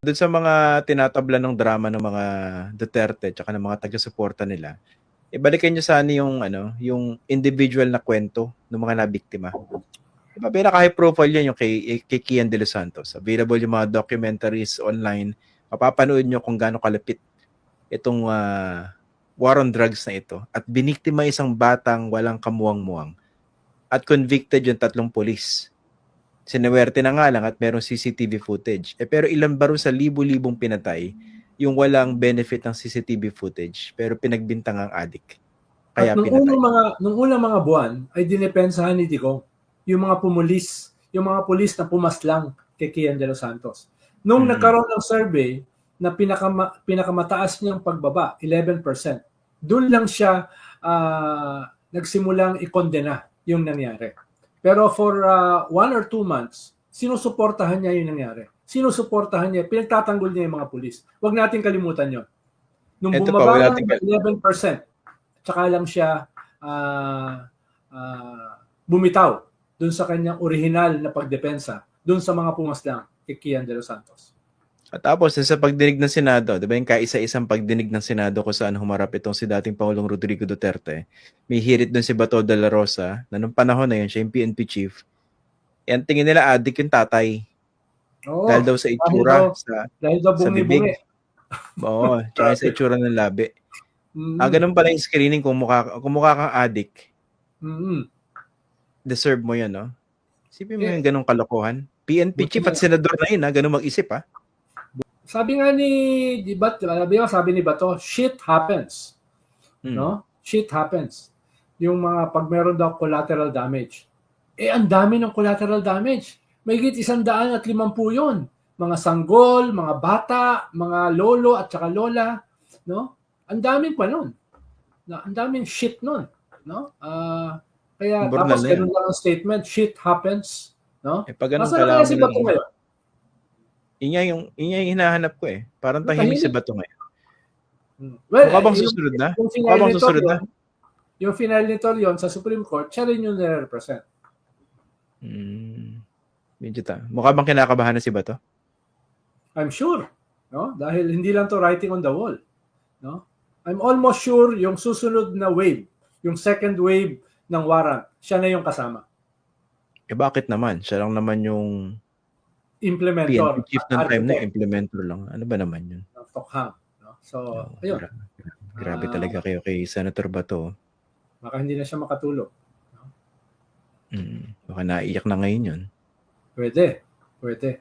Doon sa mga tinatabla ng drama ng mga Duterte tsaka ng mga taga-suporta nila, ibalikan niyo sana yung ano, yung individual na kwento ng mga nabiktima. Diba, pinaka high profile yan yung kay, kay Kian De Los Santos. Available yung mga documentaries online. Mapapanood nyo kung gaano kalapit itong ah, war on drugs na ito. At biniktima isang batang walang kamuwang-muwang. At convicted yung tatlong polis. Sinuwerte na nga lang at merong CCTV footage. Eh pero ilan ba sa libu-libong pinatay yung walang benefit ng CCTV footage pero pinagbintang ang adik. Kaya At nung pinatay. unang mga nung unang mga buwan ay dinepensahan ni Digong yung mga pumulis, yung mga pulis na pumaslang kay Kian De Los Santos. Nung Mhm. nagkaroon ng survey na pinakama, pinakamataas niyang pagbaba, 11%, doon lang siya ah, nagsimulang ikondena yung nangyari. Pero for ah, one or two months, sinusuportahan niya yung nangyari. Sinusuportahan niya, pinagtatanggol niya yung mga pulis. Huwag natin kalimutan yon. Nung Ito pa, bumaba wala ng nating kal- 11%, tsaka lang siya ah, ah, bumitaw dun sa kanyang original na pagdepensa dun sa mga pumaslang kay Kian De Los Santos. At tapos, sa pagdinig ng Senado, di ba yung kaisa-isang pagdinig ng Senado kung saan humarap itong si dating Pangulong Rodrigo Duterte, may hirit doon si Bato de la Rosa, na nung panahon na yun, siya yung PNP chief. Ang tingin nila adik yung tatay. Oo, dahil daw sa itsura, daw- sa, dahil daw sa bibig. oo, tsaka sa itsura ng labi. Mm, Ah, ganun pala yung screening kung mukha, kung mukha kang adik, mm, deserve mo yan, no? Isipin mo Yeah. yung ganung kalokohan. PNP chief at senador na yun, ha? Ganun mag-isip, ha? Sabi nga ni, di ba, sabi nga, sabi ni Bato, shit happens. Hmm. No? Shit happens. Yung mga pag meron daw collateral damage. Eh, ang dami ng collateral damage. May git isang daan at limampu yun. Mga sanggol, mga bata, mga lolo at saka lola. No? Ang daming pa nun. Na, ang daming shit nun. No? Ah, kaya Bornal tapos ganun lang ang statement, shit happens. No? Eh, pag ganun Nasaan na kaya si Bato ngayon? Yun nga yung, yun nga yung hinahanap ko eh. Parang tahimik si Bato ngayon. Well, Mukha bang susunod na? Yung Mukha bang susunod na? yun, yung final nito yun sa Supreme Court, siya rin yung nire-represent. Hmm. Medyo ta. Mukha bang kinakabahan na si Bato? I'm sure. No? Dahil hindi lang to writing on the wall. No? I'm almost sure yung susunod na wave, yung second wave ng warrant, siya na yung kasama. Eh bakit naman? Siya lang naman yung Implementor. PNP chief ng time na architect implementer lang. Ano ba naman yun? Tokham. No? So, Oh, ayun. Grabe, grabe Ah. talaga kayo kay Senator Bato. Baka hindi na siya makatulog. Hmm. Baka naiyak na ngayon yun. Pwede. Pwede.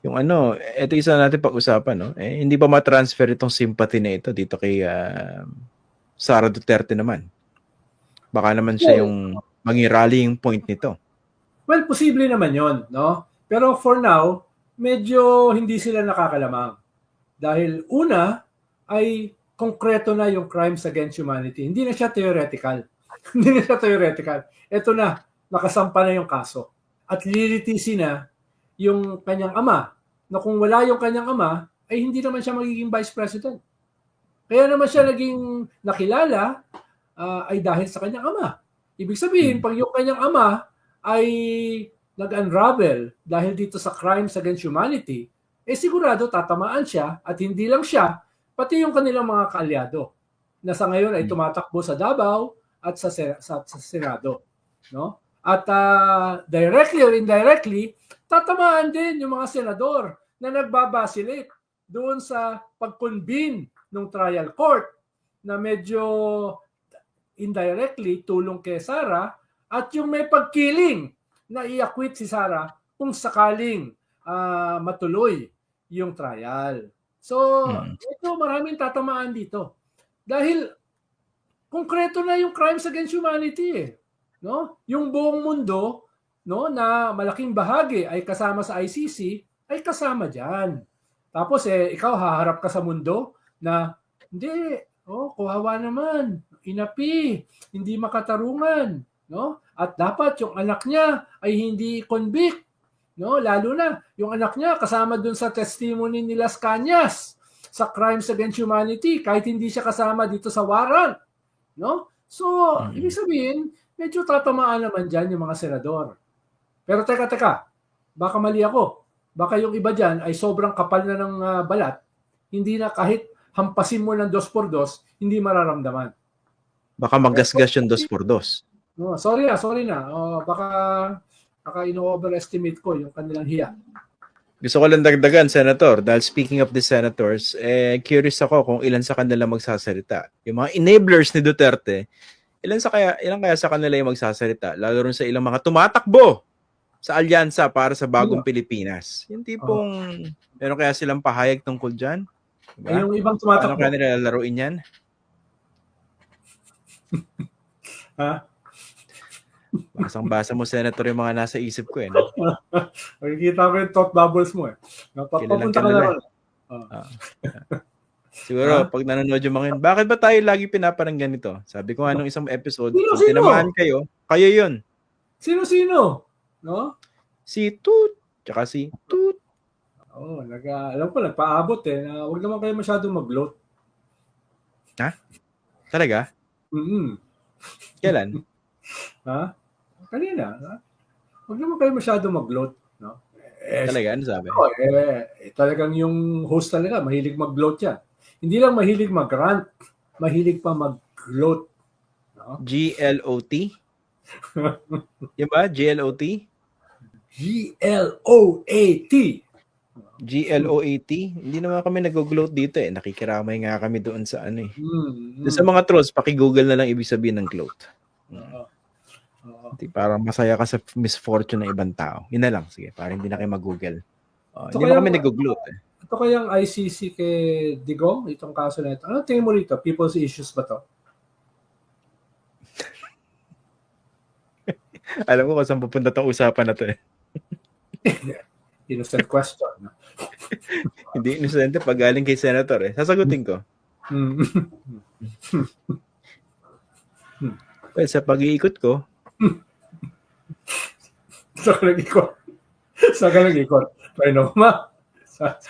Yung ano, ito isa natin pag-usapan, no? Eh, hindi pa ma-transfer itong sympathy na ito dito kay ah, Sara Duterte naman. Baka naman siya yung maging rallying point nito. Well, posible naman yon, no? Pero for now, medyo hindi sila nakakalamang. Dahil una ay konkreto na yung crimes against humanity. Hindi na siya theoretical. hindi na siya theoretical. Ito na, nakasampa na yung kaso. At lilitisi na yung kanyang ama na kung wala yung kanyang ama, ay hindi naman siya magiging vice president. Kaya naman siya naging nakilala ah, ay dahil sa kanyang ama. Ibig sabihin, Hmm. pag yung kanyang ama ay nag-unravel dahil dito sa crimes against humanity, eh sigurado tatamaan siya at hindi lang siya, pati yung kanilang mga kaalyado na sa ngayon ay Hmm. tumatakbo sa Davao at sa, sa, sa Senado. No? At ah, directly or indirectly, tatamaan din yung mga senador na nagbabasilit doon sa pag-convene ng trial court na medyo indirectly tulong kay Sara at yung may pagkiling na i-acquit si Sara kung sakaling ah, matuloy yung trial. So, Mm. ito maraming tatamaan dito. Dahil konkreto na yung crimes against humanity eh. No? Yung buong mundo no na malaking bahagi ay kasama sa ICC ay kasama diyan. Tapos eh ikaw haharap ka sa mundo na hindi oh kawawa naman inapi hindi makatarungan no at dapat yung anak niya ay hindi convict no lalo na yung anak niya kasama dun sa testimony ni Las Cañas sa crimes against humanity kahit hindi siya kasama dito sa warrant no so Mhm. ibig sabihin medyo tatamaan naman diyan yung mga senador pero teka teka baka mali ako baka yung iba dyan ay sobrang kapal na ng ah, balat, hindi na kahit hampasin mo ng dos por dos, hindi mararamdaman. Baka magasgas yung dos por dos. No, sorry na, sorry na. Oh, baka baka ino-overestimate ko yung kanilang hiya. Gusto ko lang dagdagan, Senator, dahil speaking of the senators, eh, curious ako kung ilan sa kanila magsasalita. Yung mga enablers ni Duterte, ilan sa kaya ilan kaya sa kanila yung magsasalita lalo rin sa ilang mga tumatakbo sa alyansa para sa bagong Pilipinas. Yung tipong meron kaya silang pahayag tungkol diyan? Ay, yung ibang tumatakbo. kaya nila lalaruin yan? Ha? Basang-basa mo, Senator, yung mga nasa isip ko eh. No? Makikita ko yung thought bubbles mo eh. Papunta ka na kilala. ron. Siguro, Ha? pag nanonood yung mga yun, bakit ba tayo lagi pinaparanggan ito? Sabi ko nga nung isang episode, Sino, kung sino? tinamahan kayo, kayo yun. Sino-sino? No? Si Toot, tsaka si Toot. Oo, oh, nag, alam ko, nagpaabot eh. Na, huwag naman kayo masyadong mag-gloat. Talaga? mm Kailan? Ha? Kanina. Ha? Huwag naman kayo masyadong mag-gloat. No? Eh, Talaga? Ano sabi? Oh, eh, eh, talagang yung host talaga, mahilig mag-gloat yan. Hindi lang mahilig mag-rant, mahilig pa mag-gloat. No? G-L-O-T? Yung ba? G-L-O-T? G-L-O-A-T. G-L-O-A-T? Hindi naman kami nag-gloat dito eh. Nakikiramay nga kami doon sa ano eh. Mm, Doon sa mga trolls, paki-google na lang ibig sabihin ng gloat. Oo. Hindi, parang masaya ka sa misfortune ng ibang tao. Yun na lang. Sige, para hindi na kayo mag-google. So, hindi kaya- na kami nag-gloat eh. Ito kayang ICC kay Digong, itong kaso na ito. Ano tingin mo rito? People's issues ba to? Alam ko kung saan pupunta tong usapan na to eh. Innocent question. No? Hindi inosente pag galing kay Senator eh. Sasagutin ko. Mm. Well, sa pag-iikot ko, Sa ka nag-ikot. Sa ka nag-ikot. Pero ma. Sa,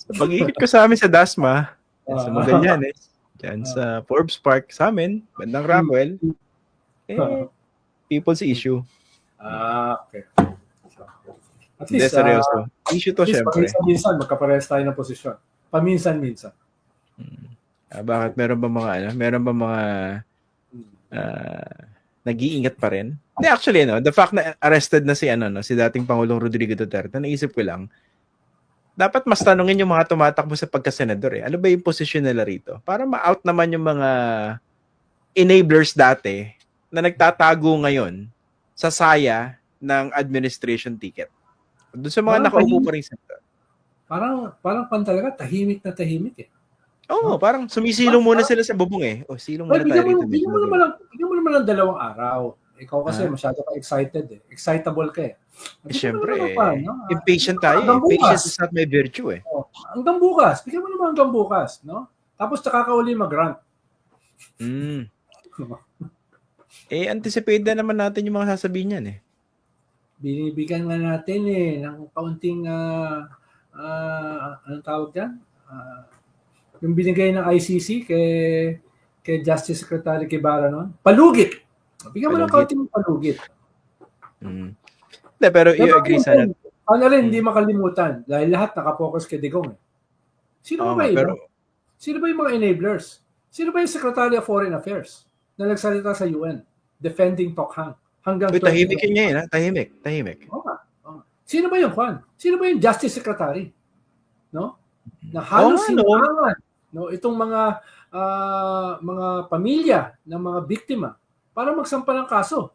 sa pag-iikot ko sa amin sa Dasma, sa Ah. Magallanes, dyan sa Forbes Park sa amin, bandang Rockwell, eh, people's issue. ah, okay. So, at Hindi, least, ah, seryoso. issue to, syempre. paminsan-minsan, magkaparehas tayo ng posisyon. Paminsan-minsan. Ah, bakit meron ba mga ano, meron ba mga Ah, nag-iingat pa rin? Hindi, actually, no, the fact na arrested na si, ano, no, si dating Pangulong Rodrigo Duterte, naisip ko lang, dapat mas tanungin yung mga tumatakbo sa pagkasenador eh. Ano ba yung posisyon nila rito? Para ma-out naman yung mga enablers dati na nagtatago ngayon sa saya ng administration ticket. Doon sa mga nakaupo pa rin sa Parang, parang pan talaga, tahimik na tahimik eh. Oo, parang sumisilong muna sila sa bubong eh. O, silong Ay, muna tayo mo, rito. bigyan mo naman lang, bigyan mo naman ng dalawang araw. Ikaw kasi Ah. masyado ka excited eh. Excitable ka eh. Eh, naman eh, pa, no? Ah, impatient tayo. Hanggang Eh. Patience bukas. is not my virtue eh. Oh, hanggang bukas. Bigyan mo naman hanggang bukas, no? Tapos tsaka ka uli mag-rant. Mm. Eh, anticipate na naman natin yung mga sasabihin niyan eh. Binibigyan nga natin eh ng kaunting ah ah, anong tawag diyan? Ah, yung binigay ng ICC kay kay Justice Secretary Kibara noon. Palugit. Bigyan mo ng Palugit. kaunting palugit. Mm. Hindi, pero you agree yun, sana. Sana rin, hindi makalimutan dahil lahat nakapokus kay Digong. Eh. Sino Oo ba iba? pero Sino ba yung mga enablers? Sino ba yung Secretary of Foreign Affairs na nagsalita sa UN defending Tokhang hanggang Uy, tahimik yun yun ha? Tahimik, tahimik. Oo nga. Sino ba yung Juan? Sino ba yung Justice Secretary? No? Na halos Oo nga, no? no? itong mga ah, mga pamilya ng mga biktima para magsampa ng kaso.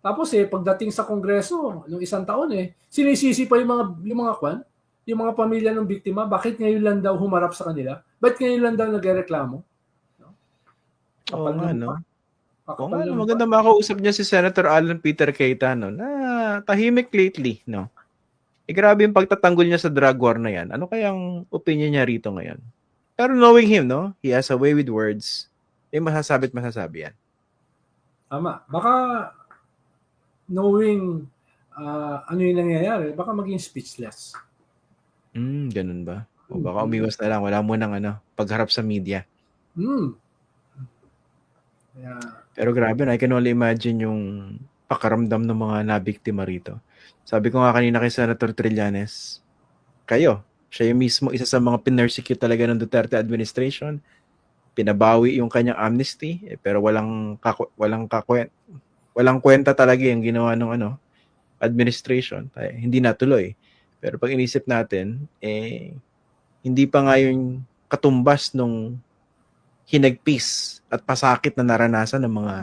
Tapos eh pagdating sa kongreso nung isang taon eh sinisisi pa yung mga yung mga kwan, yung mga pamilya ng biktima, bakit ngayon lang daw humarap sa kanila? Bakit ngayon lang daw nagrereklamo? No? Oo nga, ng- no? Oo nga, no? maganda makausap niya si Senator Alan Peter Cayetano na tahimik lately, no? Eh, grabe yung pagtatanggol niya sa drug war na yan. Ano kayang opinion niya rito ngayon? Pero knowing him, no? He has a way with words. Eh, masasabi at masasabi yan. Tama. Baka knowing ah, ano yung nangyayari, baka maging speechless. Hmm, ganun ba? O baka umiwas na lang. Wala mo nang ano, pagharap sa media. Hmm. Kaya, Pero grabe na, I can only imagine yung pakaramdam ng mga nabiktima rito. Sabi ko nga kanina kay Senator Trillanes, kayo, siya yung mismo isa sa mga pinersecute talaga ng Duterte administration. Pinabawi yung kanyang amnesty, eh, pero walang kaku- walang kakwen walang kwenta talaga yung ginawa ng ano administration. Ay, hindi natuloy. Pero pag inisip natin, eh hindi pa nga yung katumbas nung hinagpis at pasakit na naranasan ng mga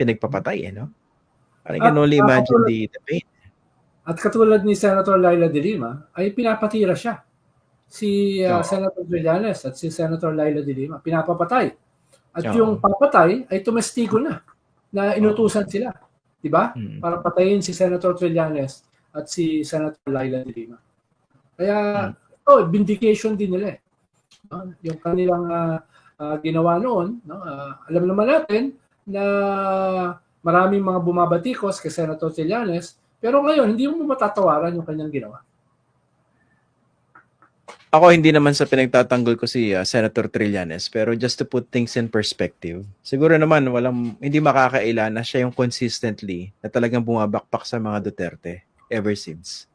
pinagpapatay, eh, no? Parang you can only imagine the, the pain. At katulad ni Senator Laila de Lima, ay pinapatira siya. Si uh, Oo. Senator Trillanes at si Senator Laila de Lima, pinapapatay. At Oo. yung papatay ay tumestigo na, na inutusan sila. Di ba? Mm. Para patayin si Senator Trillanes at si Senator Laila de Lima. Kaya, oh, vindication din nila eh. No? Yung kanilang ah, ah, ginawa noon, no? Ah, alam naman natin na maraming mga bumabatikos kay Senator Trillanes, pero ngayon, hindi mo matatawaran yung kanyang ginawa. Ako hindi naman sa pinagtatanggol ko si uh, Senator Trillanes, pero just to put things in perspective, siguro naman walang hindi makakaila na siya yung consistently na talagang bumabakpak sa mga Duterte ever since.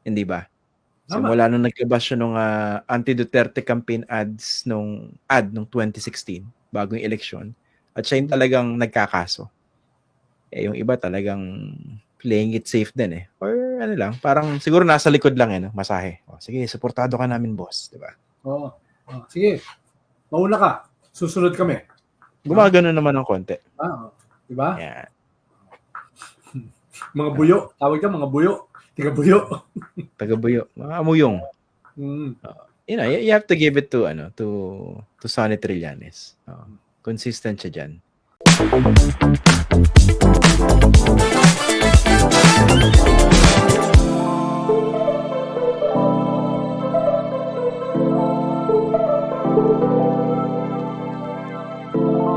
Hindi ba? Simula nung naglabas siya nung ah, anti-Duterte campaign ads nung ad nung 2016 bago yung eleksyon at siya yung talagang nagkakaso. Eh yung iba talagang playing it safe din eh. Or ano lang, parang siguro nasa likod lang eh, no? masahe. O, sige, suportado ka namin, boss. Di ba? Oo. Oh, sige. Mauna ka. Susunod kami. Gumagano naman ng konti. Ah, oh. Di ba? Yeah. Mga buyo. Tawag ka mga buyo. Tiga buyo. Tagabuyo. Mga amuyong. Mm. You know, you you have to give it to, ano, to, to Sonny Trillanes. Oo. consistent siya dyan.